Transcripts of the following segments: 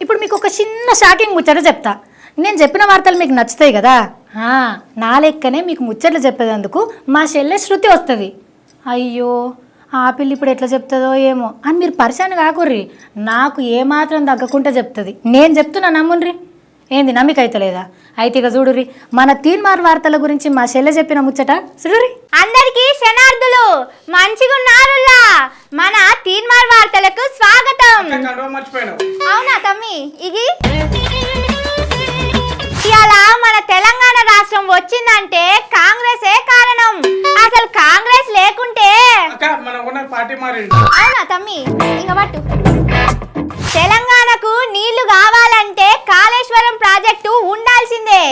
ఇప్పుడు మీకు ఒక చిన్న షాకింగ్ ముచ్చట చెప్తా. నేను చెప్పిన వార్తలు మీకు నచ్చుతాయి కదా? నా లెక్కనే మీకు ముచ్చట్లు చెప్పేందుకు మా చెల్లె శృతి వస్తుంది. అయ్యో ఆ పిల్లి ఇప్పుడు ఎట్లా చెప్తుందో ఏమో అని మీరు పరిశాన్ కాకుర్రి. నాకు ఏమాత్రం తగ్గకుండా చెప్తుంది. నేను చెప్తున్నా నమ్ముండ్రి ఏంది నమ్మిక అయితే లేదా? అయితే ఇక చూడుర్రి. మన తీన్మార్ వార్తల గురించి మా చెల్లె చెప్పిన ముచ్చట చూడుర్రి. అందరికీ శనార్థులు మంచిగున్నారులా మన తీన్మార్ వార్తలకు స్వాగతం. కండువా మర్చిపోయినావు. అవునా తమ్మి? ఇది ఇవాళ మన తెలంగాణ రాష్ట్రం వచ్చిందంటే కాంగ్రెసే కారణం. అసలు కాంగ్రెస్ లేకుంటే మన పార్టీ అవునా తమ్మి? ఇంక పట్టు. తెలంగాణకు నీళ్ళు కావాలంటే కాళేశ్వరం ప్రాజెక్టు ఉండాల్సిందే.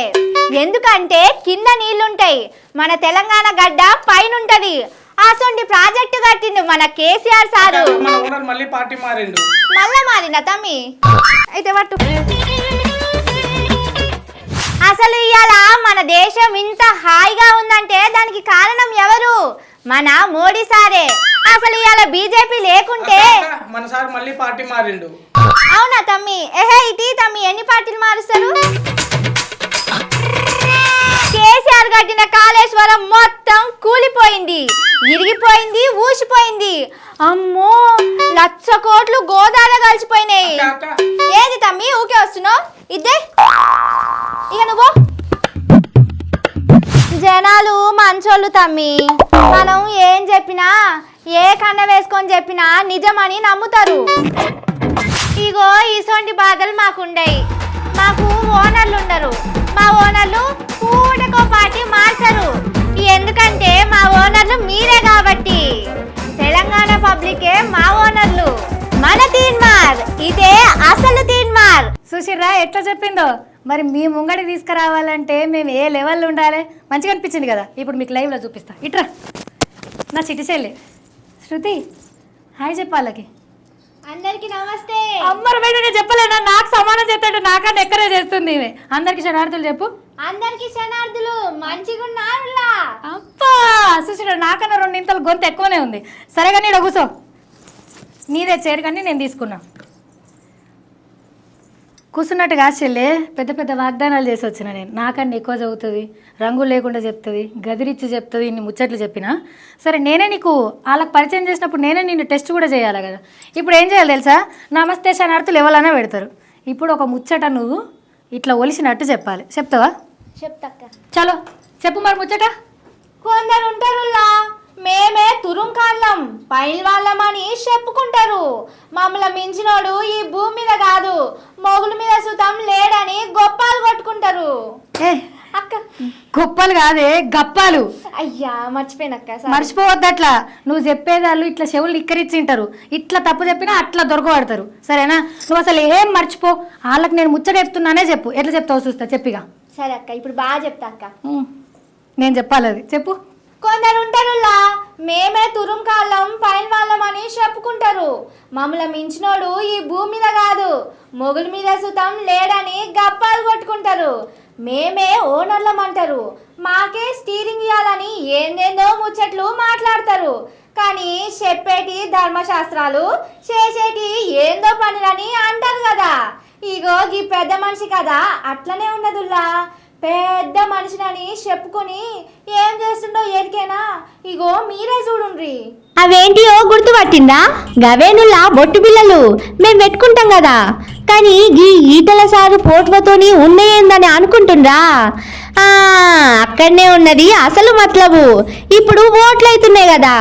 ఎందుకంటే కింద నీళ్ళుంటాయి. మన తెలంగాణ గడ్డ పైన ఉంటది అసొంటి ప్రాజెక్టు కట్టిండు మన కేసీఆర్ సారు. మన ఓనర్ మళ్ళీ పార్టీ మారిండు. మళ్ళా మారిన తమ్మి? అయితే పట్టు. అసలు ఇవాళ మన దేశం ఇంత హాయిగా ఉందంటే దానికి కారణం ఎవరు? మన మోడీ సారే. అసలు ఇవాళ బీజేపీ లేకుంటే మన సార్ మళ్ళీ పార్టీ మారిండు. అవునా తమ్మి? ఎహే ఇటీ తమ్మి ఎన్ని పార్టీలు మారుస్తారు? కేసీఆర్ కట్టిన కాళేశ్వరం మొత్తం కూలిపోయింది. ఇరిగిపోయింది ఊసిపోయింది. అమ్మో లక్ష కోట్లు గోదాలో కలిసిపోయినాయి. ఏది తమ్మి ఊకే వస్తున్నావు? ఇద్దే. ఇక నువ్వు. జనాలు మంచోళ్ళు తమ్మి. మనం ఏం చెప్పినా ఏ కన్న వేసుకొని చెప్పినా నిజమని నమ్ముతారు. ఇగో ఇసొంటి బాధలు మాకుండయి. మాకు ఓనర్లు ఉండరు మీరే కాబట్టి. తెలంగాణ పబ్లికే మా ఓనర్లు. మన తీన్మార్. ఇదే అసలు తీన్మార్. సుశీర్రా ఎట్లా చెప్పిందో? మరి మీ ముంగడి తీసుకురావాలంటే మేము ఏ లెవెల్లో ఉండాలి? మంచిగా అనిపించింది కదా? ఇప్పుడు మీకు లైవ్లో చూపిస్తా. ఇట్రా. నా చిట్టి చెల్లి. శృతి హాయ్ చెప్పాలకి. అందరికి నమస్తే. అమ్మరు బయట నేను చెప్పలేనా? నాకు సమానం చేస్తాడు నాకన్నా ఎక్కడే చేస్తుంది ఈమె. అందరికి శరణార్థులు చెప్పు. అందరికి శనార్థులు మంచిగా ఉన్నారులా అబ్బా సుశీర నాకన్నా రెండు ఇంతలు గొంతు ఎక్కువనే ఉంది. సరే కానీ ఇక్కడ కూర్చో నీదే చేరు కానీ నేను తీసుకున్నా. కూర్చున్నట్టుగా చెల్లె పెద్ద పెద్ద వాగ్దానాలు చేసి వచ్చిన నేను. నాకన్నా ఎక్కువ చదువుతుంది రంగు లేకుండా చెప్తుంది గదిరిచ్చి చెప్తుంది ఇన్ని ముచ్చట్లు చెప్పిన. సరే నేనే నీకు వాళ్ళకి పరిచయం చేసినప్పుడు నేనే నిన్ను టెస్ట్ కూడా చేయాలి కదా. ఇప్పుడు ఏం చేయాలి తెలుసా? నమస్తే శనార్థులు ఎవరైనా పెడతారు. ఇప్పుడు ఒక ముచ్చట నువ్వు ఇట్లా ఒలిసినట్టు చెప్పాలి. చెప్తావా? చలో చెప్పు మరి ముచ్చట. కొందరు ఉంటారులా మేమే తురుంకాళ్ళం పైన వాళ్ళమని చెప్పుకుంటారు. మమ్మల్ని మించినోడు ఈ భూమి మీద కాదు మొగుల మీద సుతం లేడని గొప్పాలు కొట్టుకుంటారు. ఏ అక్క. గొప్పలు కాదే గప్పాలు. అయ్యా మర్చిపోయినక్క. మర్చిపోవద్దు అట్లా నువ్వు చెప్పేదాళ్ళు ఇట్లా చెవులు ఇక్కరిచ్చింటారు ఇట్లా తప్పు చెప్పినా అట్లా దొరకబడతారు. సరేనా? నువ్వు అసలు ఏం మర్చిపో. వాళ్ళకి నేను ముచ్చట చెప్తున్నానే చెప్పు. ఎట్లా చెప్తావు చూస్తా చెప్పిగా. సరే అక్క ఇప్పుడు బాగా చెప్తా అక్క. నేను చెప్పాలి అది. చెప్పు. కొందరు ఉంటారులా మేమే తురుంకాళ్ళం పైన వాళ్ళమని చెప్పుకుంటారు. మమ్మల్ని మించినోడు ఈ భూమి మీద కాదు మొగుల మీద సుతం లేడని గప్పాలు కొట్టుకుంటారు. మేమే ఓనర్లం అంటారు. మాకే స్టీరింగ్ ఇవ్వాలని ఏందేందో ముచ్చట్లు మాట్లాడతారు. కానీ చెప్పేటి ధర్మశాస్త్రాలు చేసేటి ఏందో పనులని అంటారు కదా. ఇగో గీ పెద్ద మనిషి కదా అట్లనే ఉన్నదుల్లా. పెద్ద మనిషినని చెప్పుకొని ఏం చేస్తుండో ఎరికేనా ఇగో మీరే చూడుండ్రి. అవేంటియో గుర్తుపట్టిందా? గవేనులా బొట్టు పిల్లలు. మేము పెట్టుకుంటాం కదా. కానీ గీ ఈటల సారు పోట్వతోని ఉన్నాయేందని అనుకుంటుండ్రా. అక్కడనే ఉన్నది అసలు మతలబు. ఇప్పుడు ఓట్లు అవుతున్నాయి కదా.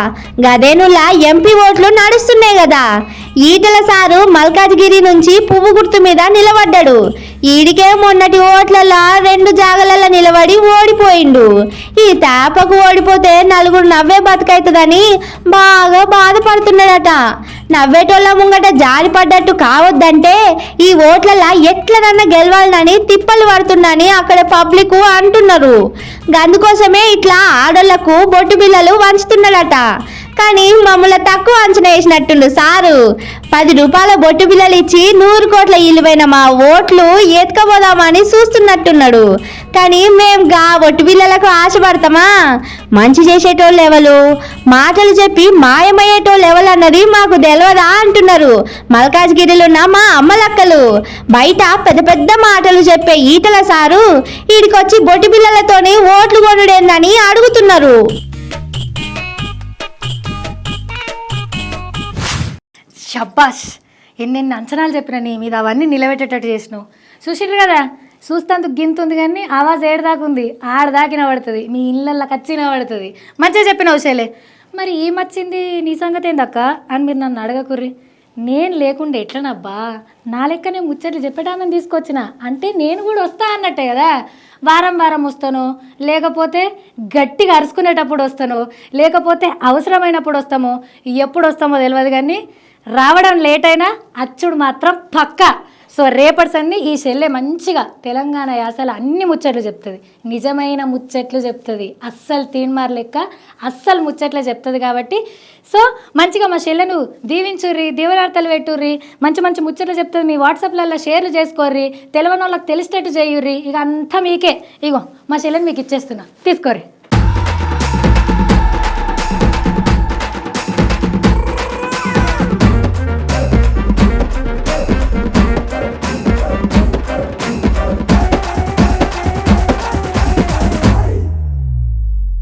గదేనులా ఎంపీ ఓట్లు నడుస్తున్నాయి కదా. ఈటల సారు మల్కాజ్గిరి నుంచి పువ్వు గుర్తు మీద నిలబడ్డాడు. ఈడికే మొన్నటి ఓట్లలో రెండు జాగలలో నిలబడి ఓడిపోయిండు. ఈ తాపకు ఓడిపోతే నలుగురు నవ్వే బతుకైతుందని బాగా బాధపడుతున్నాడట. నవ్వేటోళ్ళ ముంగట జారిపడ్డట్టు కావద్దంటే ఈ ఓట్లలా ఎట్లనన్నా గెలవాలని తిప్పలు పడుతుందని అక్కడ పబ్లిక్ అంటున్నారు. అందుకోసమే ఇట్లా ఆడోళ్ళకు బొట్టు బిళ్ళలు వంచుతున్నాడట. కానీ మమ్మల్ని తక్కువ అంచనా వేసినట్టుండు సారు. పది రూపాయల బొట్టు బిల్లలు ఇచ్చి నూరు కోట్ల ఇలువైన మా ఓట్లు ఎత్తుకపోదామని చూస్తున్నట్టున్నాడు. కానీ మేం గా బొట్టు బిల్లలకు ఆశపడతామా? మంచి చేసేటోళ్ళు ఎవరు మాటలు చెప్పి మాయమయ్యేటోళ్ళు ఎవరు అన్నది మాకు తెలియదా అంటున్నారు. మల్కాజ్గిరిలున్న మా అమ్మలక్కలు. బయట పెద్ద పెద్ద మాటలు చెప్పే ఈటల సారు ఈడికొచ్చి బొట్టు బిల్లలతోని ఓట్లు కొనుడేందని అడుగుతున్నారు. షబ్బాష్ ఎన్నెన్ని అంచనాలు చెప్పిన నీ మీద అవన్నీ నిలబెట్టేటట్టు చేసినావు. చూసిర్రు కదా చూస్తాందుకు గింతుంది కానీ ఆవాజ్ ఏడదాకా ఉంది. ఆడదాకిన పడుతుంది మీ ఇళ్ళల్లో కచ్చినా పడుతుంది. మంచిగా చెప్పిన శైలే. మరి ఏమొచ్చింది నీ సంగతి ఏందక్క? అని మీరు నన్ను అడగకుర్రి. నేను లేకుండా ఎట్లనబ్బా? నా లెక్కనే ముచ్చట్లు చెప్పేటామని తీసుకొచ్చిన. అంటే నేను కూడా వస్తా అన్నట్టే కదా? వారం వారం వస్తాను. లేకపోతే గట్టిగా అరుచుకునేటప్పుడు వస్తాను. లేకపోతే అవసరమైనప్పుడు వస్తాము. ఎప్పుడు వస్తామో తెలియదు కానీ రావడం లేట్ అయినా అచ్చుడు మాత్రం పక్కా. సో రేపటిసన్ని ఈ చెల్లె మంచిగా తెలంగాణ యాసలు అన్ని ముచ్చట్లు చెప్తుంది. నిజమైన ముచ్చట్లు చెప్తుంది. అస్సలు తీన్మార్ లెక్క అస్సలు ముచ్చట్లు చెప్తుంది కాబట్టి. సో మంచిగా మా చెల్లెను దీవించుర్రి దీవరార్తలు పెట్టుర్రి మంచి మంచి ముచ్చట్లు చెప్తుంది. మీ వాట్సాప్లలో షేర్లు చేసుకోర్రి తెలియని వాళ్ళకి తెలిసేటట్టు చేయుర్రి. ఇక అంతా మీకే. ఇగో మా చెల్లెని మీకు ఇచ్చేస్తున్నా. తీసుకోర్రి.